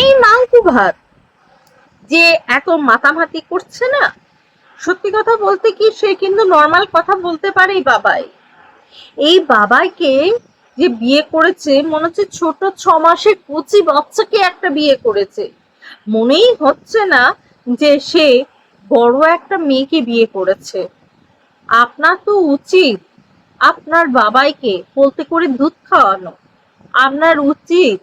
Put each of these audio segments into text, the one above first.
এই মাংকু ভাত যে এত মাতামাতি করছে না, সত্যি কথা বলতে কি সে কিন্তু নর্মাল কথা বলতে পারে এই বাবাই। এই বাবাইকে যে বিয়ে করেছে, মনে হচ্ছে ছোট ছ মাসের কচি বাচ্চাকে একটা বিয়ে করেছে। মনেই হচ্ছে না যে সে বড় একটা মেয়েকে বিয়ে করেছে। আপনার তো উচিত আপনার বাবাইকে বলতে করে দুধ খাওয়ানো। আপনার উচিত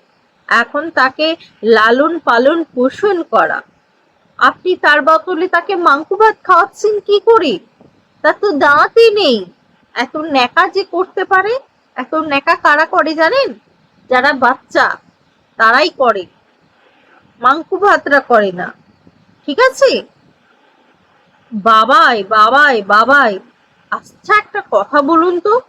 এখন তাকে লালন পালন পোষণ করা। আপনি তার বদলে তাকে মাংকু ভাত খাওয়াচ্ছেন কি করে? তার তো দাঁতই নেই। এত ন্যাকা যে করতে পারে? এত ন্যাকা কারা করে জানেন? যারা বাচ্চা, তারাই করে। মাংকু ভাতরা করে না। ঠিক আছে? বাবাই বাবাই বাবাই আচ্ছা একটা কথা বলুন তো।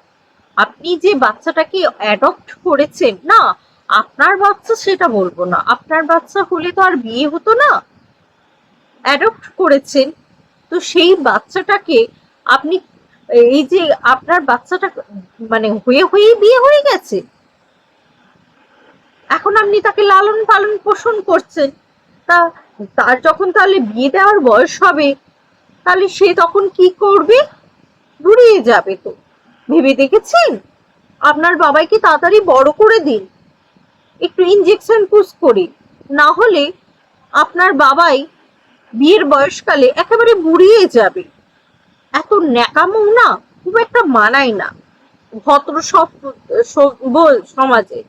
আপনি যে বাচ্চাটাকে অ্যাডপ্ট করেছেন, না আপনার বাচ্চা সেটা বলব না। আপনার বাচ্চা হলে তো আর বিয়ে হতো না। অ্যাডপ্ট করেছেন। তো সেই বাচ্চাটাকে আপনি, এই যে আপনার বাচ্চাটা মানে হয়ে হয়েই বিয়ে হয়ে গেছে। এখন আপনি তাকে লালন পালন পোষণ করছেন। তা তার যখন তাহলে বিয়ে দেওয়ার বয়স হবে, তাহলে সে তখন কি করবে? বুড়িয়ে যাবে তো। ভেবে দেখেছেন? আপনার বাবাইকে তাড়াতাড়ি বড় করে দিন। একটু ইনজেকশন পুশ করি। না হলে আপনার বাবাই বিয়ের বয়সকালে একেবারে বুড়িয়ে যাবে। এত ন্যাকামো না, খুব একটা মানায় না। ভদ্র সব সমাজে।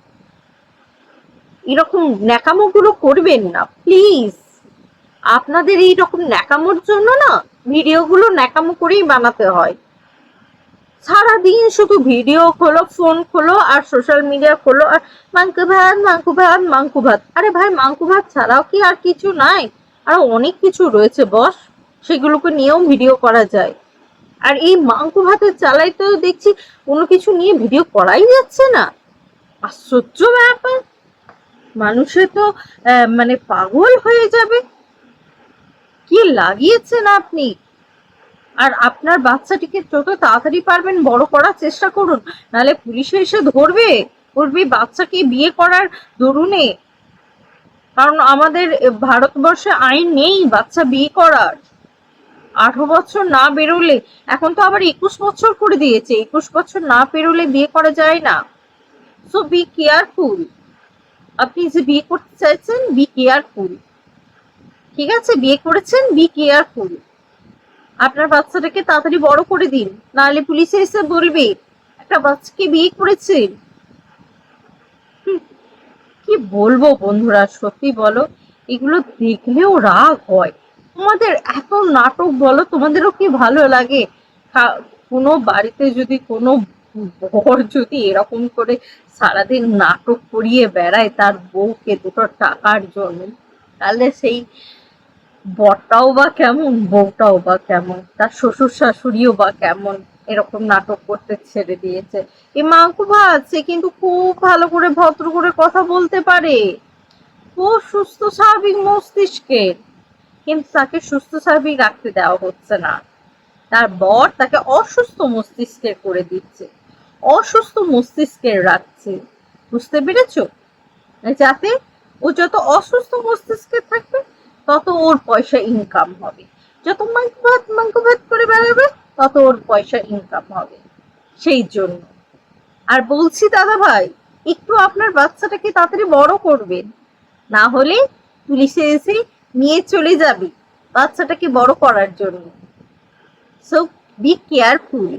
এরকম ন্যাকামো গুলো করবেন না প্লিজ আপনাদের এই রকম ন্যাকামোর জন্য না ভিডিওগুলো ন্যাকামো করেই বানাতে হয়। সারাদিন শুধু ভিডিও খোলো ফোন খোলো, আর সোশ্যাল মিডিয়া খোলো, আর মাংকু ভাত মাংকু ভাত মাংকু ভাত। আরে ভাই, মাংকু ভাত ছাড়াও কি আর কিছু নাই? আরও অনেক কিছু রয়েছে, বস। সেগুলোকে নিয়েও ভিডিও করা যায়। আর এই মাংকু ভাতের চালাই তো দেখছি কোনো কিছু নিয়ে ভিডিও করাই যাচ্ছে না। আশ্চর্য ব্যাপার। মানুষে তো মানে পাগল হয়ে যাবে। কি লাগিয়েছেন আপনি? আর আপনার বাচ্চাটিকে যত তাড়াতাড়ি পারবেন বড় করার চেষ্টা করুন। নাহলে পুলিশে এসে ধরবে। করবে বাচ্চাকে বিয়ে করার দরুনে। কারণ আমাদের ভারতবর্ষে আইন নেই বাচ্চা বিয়ে করার। আঠারো বছর না বেরোলে, এখন তো আবার একুশ বছর করে দিয়েছে। একুশ বছর না পেরোলে বিয়ে করা যায় না। সো বি কেয়ারফুল আপনি যে বিয়ে করতে চাইছেন বি কেয়ারফুল ঠিক আছে? বিয়ে করেছেন? বি কেয়ারফুল আপনার বাচ্চাটাকে তাড়াতাড়ি বড় করে দিন। নাহলে পুলিশে এসে বলবে, একটা বাচ্চাকে বিয়ে করেছেন কি বলব বন্ধুরা, সত্যি বলো, এগুলো দেখলেও রাগ হয়। তোমাদের এত নাটক বলো, তোমাদেরও কি ভালো লাগে? কোনো বাড়িতে যদি কোনো বর যদি এরকম করে সারাদিন নাটক করিয়ে বেড়ায়, তার বউকে দুটো টাকার জন্য, তাহলে সেই বরটাও বা কেমন, বউটাও বা কেমন, তার শ্বশুর শাশুড়িও বা কেমন, এরকম নাটক করতে ছেড়ে দিয়েছে। এই মাংকু ভাত সে কিন্তু খুব ভালো করে ভদ্র করে কথা বলতে পারে। খুব সুস্থ, স্বাভাবিক মস্তিষ্কের কিন্তু তাকে সুস্থ, স্বাভাবিক রাখতে দেওয়া হচ্ছে না। তার বর তাকে অসুস্থ মস্তিষ্কের করে দিচ্ছে। অসুস্থ মস্তিষ্কের রাখছে। বুঝতে পেরেছ? যাতে ও যত অসুস্থ মস্তিষ্কে থাকবে তত ওর পয়সা ইনকাম হবে। যত মাংক ভাত মাংক ভাত করে বেড়াবে, তত ওর পয়সা ইনকাম হবে। সেই জন্য। আর বলছি দাদা ভাই, একটু আপনার বাচ্চাটাকে তাড়াতাড়ি বড় করবেন। না হলে পুলিশে এসে নিয়ে চলে যাবে বাচ্চাটাকে বড় করার জন্য। So be careful